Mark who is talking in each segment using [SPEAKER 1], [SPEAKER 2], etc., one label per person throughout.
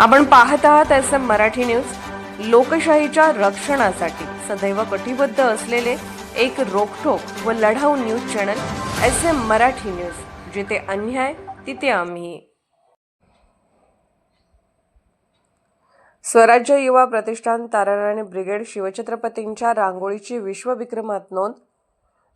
[SPEAKER 1] आपण पाहत आहात एस एम मराठी न्यूज. लोकशाहीच्या रक्षणासाठी सदैव कटिबद्ध असलेले एक रोखोक व लढाऊ news channel S M Marathi news. जिथे अन्याय तिथे आम्ही. स्वराज्य युवा प्रतिष्ठान ताराराणी ब्रिगेड शिवछत्रपतींच्या रांगोळीची विश्वविक्रमात नोंद.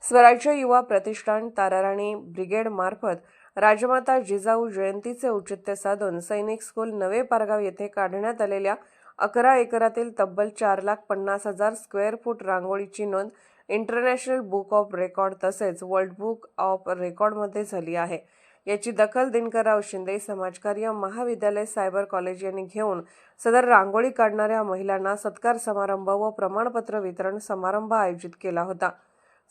[SPEAKER 1] स्वराज्य युवा प्रतिष्ठान ताराराणी ब्रिगेड मार्फत राजमाता जिजाऊ जयंतीचे औचित्य साधून सैनिक स्कूल नवे पारगाव येथे काढण्यात आलेल्या अकरा एकरातील तब्बल चार लाख पन्नास हजार स्क्वेअर फूट रांगोळीची नोंद इंटरनॅशनल बुक ऑफ रेकॉर्ड तसेच वर्ल्ड बुक ऑफ रेकॉर्डमध्ये झाली आहे. याची दखल दिनकरराव शिंदे समाजकार्य महाविद्यालय सायबर कॉलेज यांनी घेऊन सदर रांगोळी काढणाऱ्या महिलांना सत्कार समारंभ व प्रमाणपत्र वितरण समारंभ आयोजित केला होता.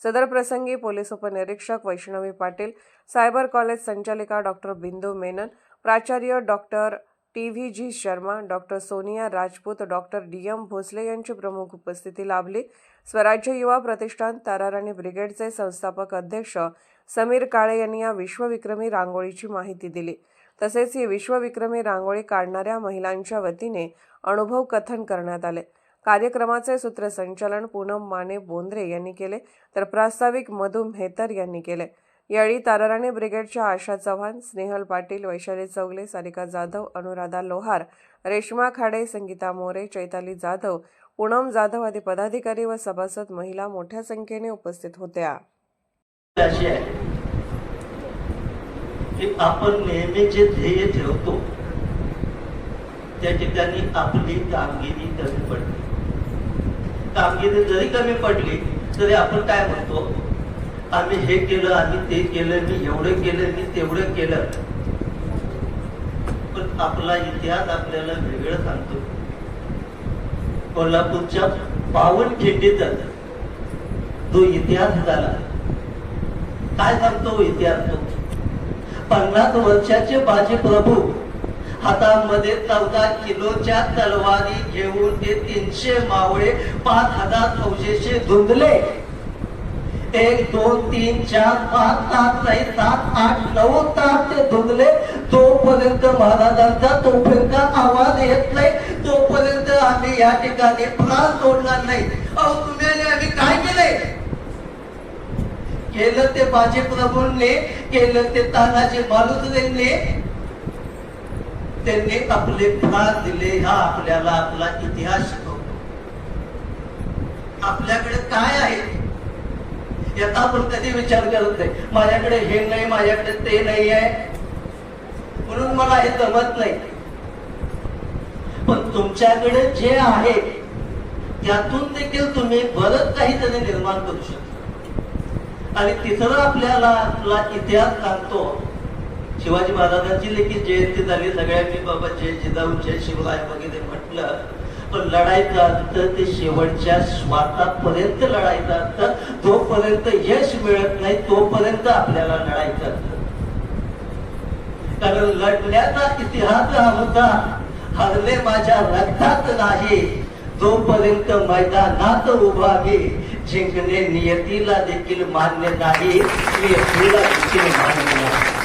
[SPEAKER 1] सदर प्रसंगी पोलीस उपनिरीक्षक वैष्णवी पाटील सायबर कॉलेज संचालिका डॉक्टर बिंदू मेनन प्राचार्य doctor T V G Sharma doctor Sonia Rajput doctor D M Bhosale यांची प्रमुख उपस्थिती लाभली. स्वराज्य युवा प्रतिष्ठान ताराराणी ब्रिगेडचे संस्थापक अध्यक्ष समीर काळे यांनी या विश्वविक्रमी रांगोळीची माहिती दिली. तसेच ही विश्वविक्रमी रांगोळी काढणाऱ्या महिलांच्या वतीने अनुभव कथन करण्यात आले. कार्यक्रमाचे सूत्रसंचालन पूनम माने बोंद्रे यांनी केले तर प्रास्ताविक मधु मेहतर यांनी केले. यावेळी ताराराणी ब्रिगेडच्या आशा चव्हाण स्नेहल पाटील वैशाली चौगले सारिका जाधव अनुराधा लोहार रेश्मा खाडे संगीता मोरे चैताली जाधव पूनम जाधव आदी पदाधिकारी व सभासद महिला मोठ्या संख्येने उपस्थित होत्या.
[SPEAKER 2] अशी आहे की आपण नेहमी जे ध्येय ठेवतो त्या ठिकाणी आपली कामगिरी कमी पडते. कामगिरी जरी कमी पडली तरी आपण काय म्हणतो? आम्ही हे केलं आम्ही ते केलं मी एवढं केलं मी तेवढं केलं. पण आपला इतिहास आपल्याला वेगळं सांगतो. कोल्हापूरच्या पावनखिंडीचा जो इतिहास झाला काय सांगतो इतिहास तो? पन्नास वर्षाचे बाजी प्रभू हातामध्ये चौदा किलोच्या तलवारी घेऊन ते तीनशे मावळे पाच हजार फौजेचे धुंदले. एक दोन तीन चार पाच सात नाही सात आठ नऊ तास ते धुंदले. तोपर्यंत महाराजांचा तोपर्यंत आवाज येत नाही. तोपर्यंत आम्ही या ठिकाणी प्राण सोडणार नाही. अहो तुम्ही आणि आम्ही काय केलंय केलं ते बाजी प्रभूंनी केलं ते तानाजी मालुसरेंनी त्यांनी आपले प्राण दिले. हा आपल्याला आपला इतिहास शिकवतो. आपल्याकडे काय आहे? याचा आपण कधी विचार करत नाही. माझ्याकडे हे नाही माझ्याकडे ते नाही आहे. म्हणून मला हे जमत नाही. पण तुमच्याकडे जे आहे त्यातून देखील तुम्ही बरंच काहीतरी निर्माण करू शकता. आणि तिसरं आपल्याला आपला इतिहास सांगतो. शिवाजी महाराजांची देखील जयंती झाली. सगळ्यांनी बाबा जय जिजाऊ जय शिवराय वगैरे म्हटलं. पण लढायचं असतं ते शेवटच्या स्वार्थापर्यंत लढायचं असतं जोपर्यंत यश मिळत नाही तोपर्यंत आपल्याला लढायचं असतं. कारण लढण्याचा इतिहास हा होता. हरले माझ्या रक्तात नाही. जोपर्यंत मैदानात उभा आहे जिंकणे नियतीला देखील मान्य नाही. नियतीला देखील मान्य नाही आता मी आज या ठिकाणी cyber